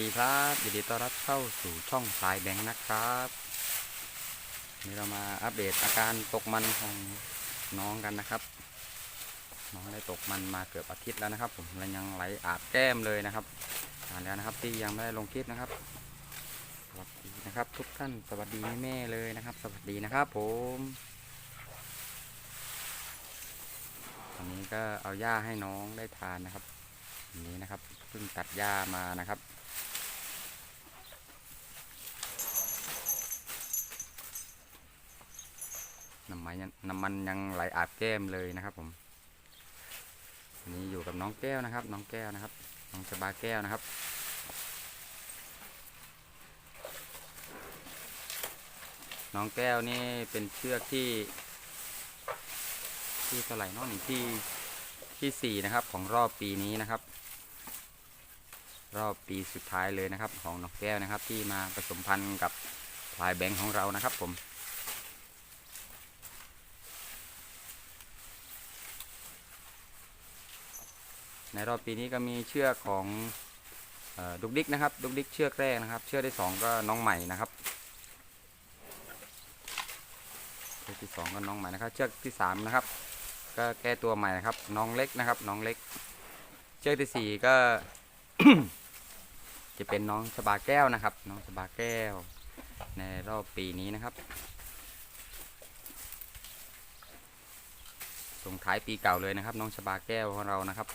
ดีครับยินดีต้อนรับเข้าสู่ช่องสายแบงค์นะครับนี่เรามาอัปเดตอาการตกมันของน้องกันนะครับ น้องได้ตกมันมาเกือบอาทิตย์แล้วนะครับ ผมและยังไหลอาบแก้มเลยนะครับนานแล้วนะครับที่ยังไม่ได้ลงคลิปนะครับสวัสดีนะครับ ทุกท่านสวัสดีแม่เลยนะครับ สวัสดีนะครับ ผมวันนี้ก็เอาหญ้าให้น้องได้ทานนะครับนนี้นะครับเพิ่งตัดหญ้ามานะครับ น้ำมันยังน้ำมันยังไหลอาบแก้มเลยนะครับ ผมนนี้อยู่กับน้องแก้วนะครับ น้องแก้วนะครับ น้องชบาแก้วนะครับน้องแก้วนี่เป็นเชือกที่ ที่เท่าไหร่น้องนี่ที่ที่สี่นะครับ ของรอบปีนี้นะครับ รอบปีสุดท้ายเลยนะครับ ของน้องแก้วนะครับ ที่มาผสมพันธุ์กับพลายแบงค์ของเรานะครับ ผม ในรอบปีนี้ก็มีเชือกของออดุกดิกนะครับดุกดิกเชือกแรกนะครับ เชือกที่สองก็น้องใหม่นะครับเชือกที่สองก็น้องใหม่นะครับเชือกที่สามนะครับ ก็แก้ตัวใหม่นะครับ น้องเล็กนะครับ น้องเล็ก เชือกที่สี่ก็ จะเป็นน้องชบาแก้วนะครับ น้องชบาแก้ว ในรอบปีนี้นะครับส่งท้ายปีเก่าเลยนะครับ น้องชบาแก้วของเรานะครับ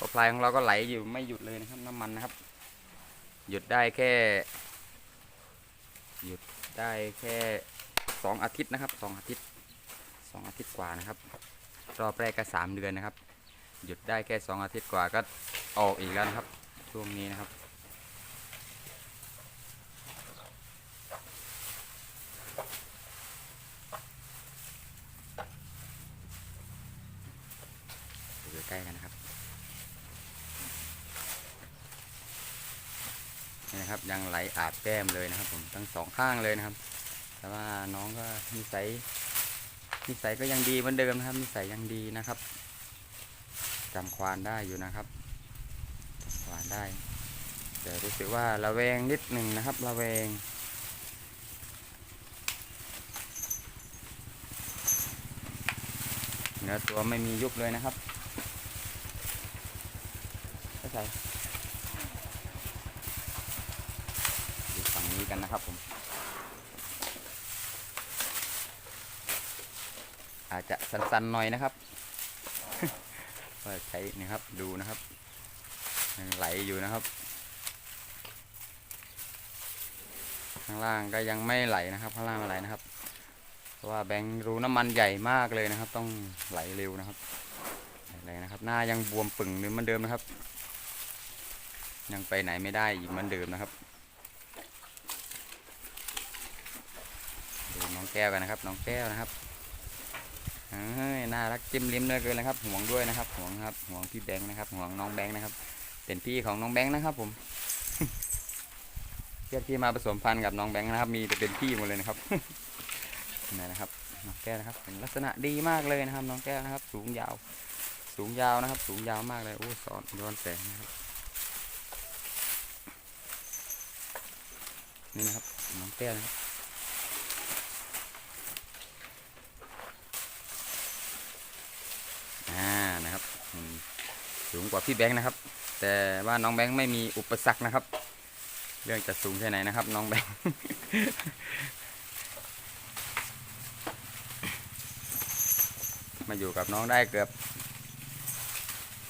ปลาพลายของเราก็ไหลอยู่ไม่หยุดเลยนะครับน้ำมันนะครับ หยุดได้แค่ หยุดได้แค่สองอาทิตย์นะครับสองอาทิตย์สองอาทิตย์กว่านะครับ รอบแรกก็สามเดือนนะครับ หยุดได้แค่สองอาทิตย์กว่าก็ออกอีกแล้วนะครับ ช่วงนี้นะครับ อยู่ใกล้กันนะครับ นี่นะครับ ยังไหลอาบแก้มเลยนะครับ ผมทั้งสองข้างเลยนะครับ แต่ว่าน้องก็นิสัยนิสัยก็ยังดีเหมือนเดิมนะครับ นิสัยยังดีนะครับจำควานได้อยู่นะครับจำควานได้ แต่รู้สึกว่าระแวงนิดหนึ่งนะครับ ระแวงเนื้อตัวไม่มียุบเลยนะครับใส่ดูฝั่ง นะครับผม อาจจะสั้นๆหน่อยนะครับก็ใช้นี่ครับดูนะครับยังไหลอยู่นะครับ ข้างล่างก็ยังไม่ไหลนะครับข้างล่างไม่ไหลนะครับเพราะว่าแบงค์รูน้ำมันใหญ่มากเลยนะครับ ต้องไหลเร็วนะครับไหลนะครับ หน้ายังบวมปึ่งเหมือนเดิมนะครับ ยังไปไหนไม่ได้อีกเหมือนเดิมนะครับ ดูน้องแก้วกันนะครับ น้องแก้วนะครับเฮ้ยน่ารักจิ้มลิ้มเลยเกินนะครับ ห่วงด้วยนะครับ ห่วงครับ ห่วงพี่แบงค์นะครับ ห่วงน้องแบงค์นะครับ เป็นพี่ของน้องแบงค์นะครับ ผมเพื่อนที่มาผสมพันธุ์กับน้องแบงค์นะครับ มีแต่เป็นพี่หมดเลยนะครับนี่นะครับน้องแก้วนะครับเป็นลักษณะดีมากเลยนะครับ น้องแก้วนะครับ สูงยาว สูงยาวนะครับ สูงยาวมากเลยโอ้สอนย้อนแสงนะครับนี่นะครับน้องแก้วนะครับ อ่านะครับสูงกว่าพี่แบงค์นะครับ แต่ว่าน้องแบงค์ไม่มีอุปสรรคนะครับ เรื่องจะสูงแค่ไหนนะครับ น้องแบงค์มาอยู่กับน้องได้เกือบ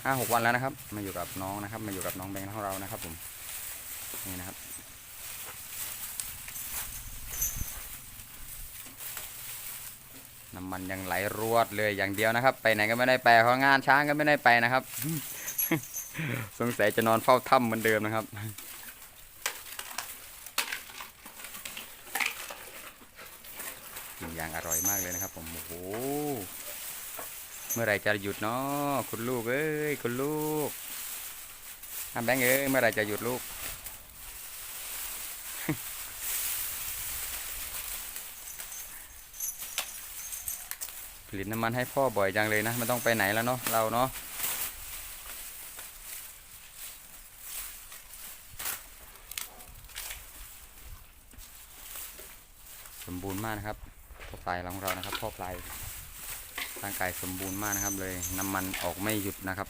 ห้าหกวันแล้วนะครับ มาอยู่กับน้องนะครับ มาอยู่กับน้องแบงค์ของเรานะครับผมนี่นะครับ น้ำมันยังไหลรวดเลยอย่างเดียวนะครับ ไปไหนก็ไม่ได้ไปเพราะงานช้างก็ไม่ได้ไปนะครับ สงสัยจะนอนเฝ้าถ้ำเหมือนเดิมนะครับกินอย่างอร่อยมากเลยนะครับผมโอ้โหเมื่อไรจะหยุดเนาะคุณลูกเอ้ยคุณลูกทำแบงค์เอ้ยเมื่อไรจะหยุดลูก ผลิตน้ำมันให้พ่อบ่อยจังเลยนะไม่ต้องไปไหนแล้วเนาะเราเนาะสมบูรณ์มากนะครับพ่อปลายของเรานะครับพ่อปลายร่างกายสมบูรณ์มากนะครับ เลยน้ำมันออกไม่หยุดนะครับ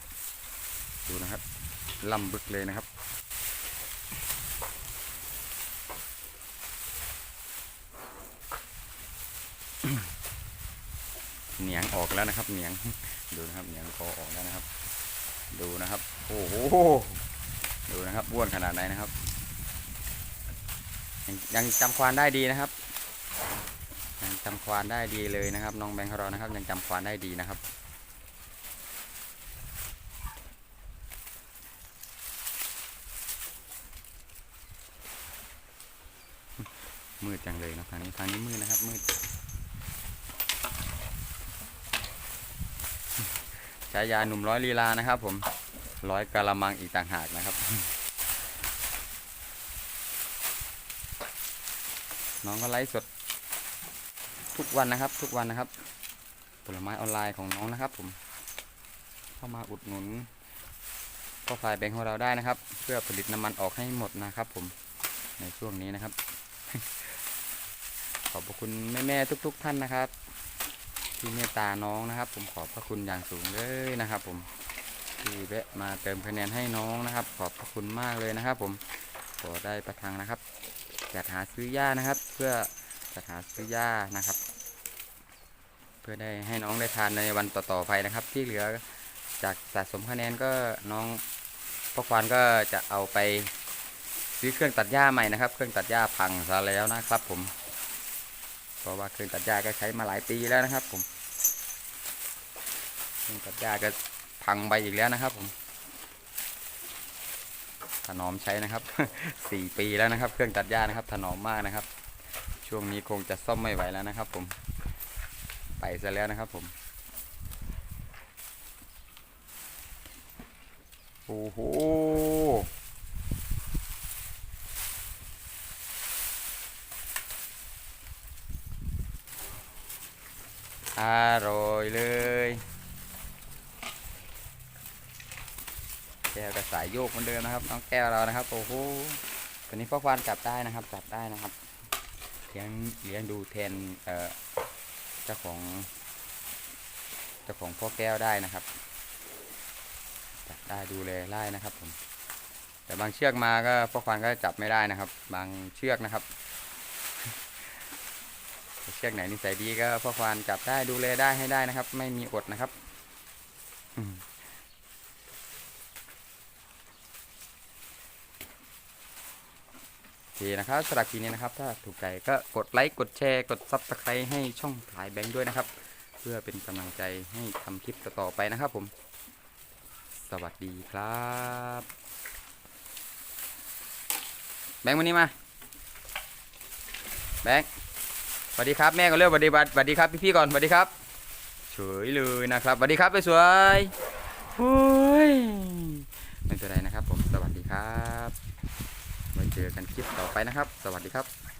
ดูนะครับล่ำบึกเลยนะครับอืม เหนียงออกแล้วนะครับ เหนียงดูนะครับเหนียงคอออกแล้วนะครับ ดูนะครับ โอ้โหดูนะครับบ้วนขนาดไหนนะครับ ยังยังจำควานได้ดีนะครับยังจำควานได้ดีเลยนะครับ น้องแบงค์ของเรานะครับ ยังจำควานได้ดีนะครับมืดจังเลยนะทางนี้ทางนี้มืดนะครับมืด ฉายาหนุ่มร้อยลีลานะครับ ผมร้อยกะละมังอีกต่างหากนะครับ น้องก็ไลฟ์สด ทุกวันนะครับ ทุกวันนะครับ ผลไม้ออนไลน์ของน้องนะครับ ผม เข้ามาอุดหนุนก็ฝ่ายแบงค์ของเราได้นะครับ เพื่อผลิตน้ำมันออกให้หมดนะครับ ผมในช่วงนี้นะครับ ขอบคุณแม่ๆทุก ๆ ท่านนะครับ ที่เมตตาน้องนะครับ ผมขอบพระคุณอย่างสูงเลยนะครับ ผมที่แวะมาเติมคะแนนให้น้องนะครับ ขอบพระคุณมากเลยนะครับ ผมขอได้ประทังนะครับจัดหาซื้อหญ้านะครับ เพื่อจัดหาซื้อหญ้านะครับ เพื่อได้ให้น้องได้ทานในวันต่อๆไปนะครับ ที่เหลือจากสะสมคะแนนก็น้องพ่อควานก็จะเอาไปซื้อเครื่องตัดหญ้าใหม่นะครับ เครื่องตัดหญ้าพังซะแล้วนะครับผม เพราะว่าเครื่องตัดหญ้าก็ใช้มาหลายปีแล้วนะครับ ผมเครื่องตัดหญ้าก็พังไปอีกแล้วนะครับ ผมถนอมใช้นะครับสี่ปีแล้วนะครับ เครื่องตัดหญ้านะครับ ถนอมมากนะครับ ช่วงนี้คงจะซ่อมไม่ไหวแล้วนะครับ ผมไปซะแล้วนะครับ ผมโอ้โห อร่อยเลยแก้วกับสายโยกเหมือนเดิมนะครับ น้องแก้วเรานะครับโอ้โหตอนนี้พ่อควานจับได้นะครับจับได้นะครับเลี้ยงเลี้ยงดูแทนเอ่อเจ้าของเจ้าของพ่อแก้วได้นะครับจับได้ดูแลไล่นะครับผมแต่บางเชือกมาก็พ่อควานก็จับไม่ได้นะครับ บางเชือกนะครับ เชือกไหนนิสัยดีก็พ่อควานจับได้ดูแลได้ให้ได้นะครับ ไม่มีอดนะครับโอเคนะครับสำหรับคลิปนี้นะครับ ถ้าถูกใจก็กดไลค์กดแชร์กดซับสไครต์ให้ช่องถ่ายแบงค์ด้วยนะครับ เพื่อเป็นกำลังใจให้ทำคลิปต่อไปนะครับผม สวัสดีครับ แบงค์วันนี้มา แบงค์ วัสดีครับแม่ก็เริ่มสวัสดีบัดสวัสดีครับพี่ๆก่อนสวัสดีครับเฉยเลยนะครับสวัสดีครับไปสวยโอ้ยไม่เป็นไรนะครับ ผมสวัสดีครับมาเจอกันคลิปต่อไปนะครับ สวัสดีครับ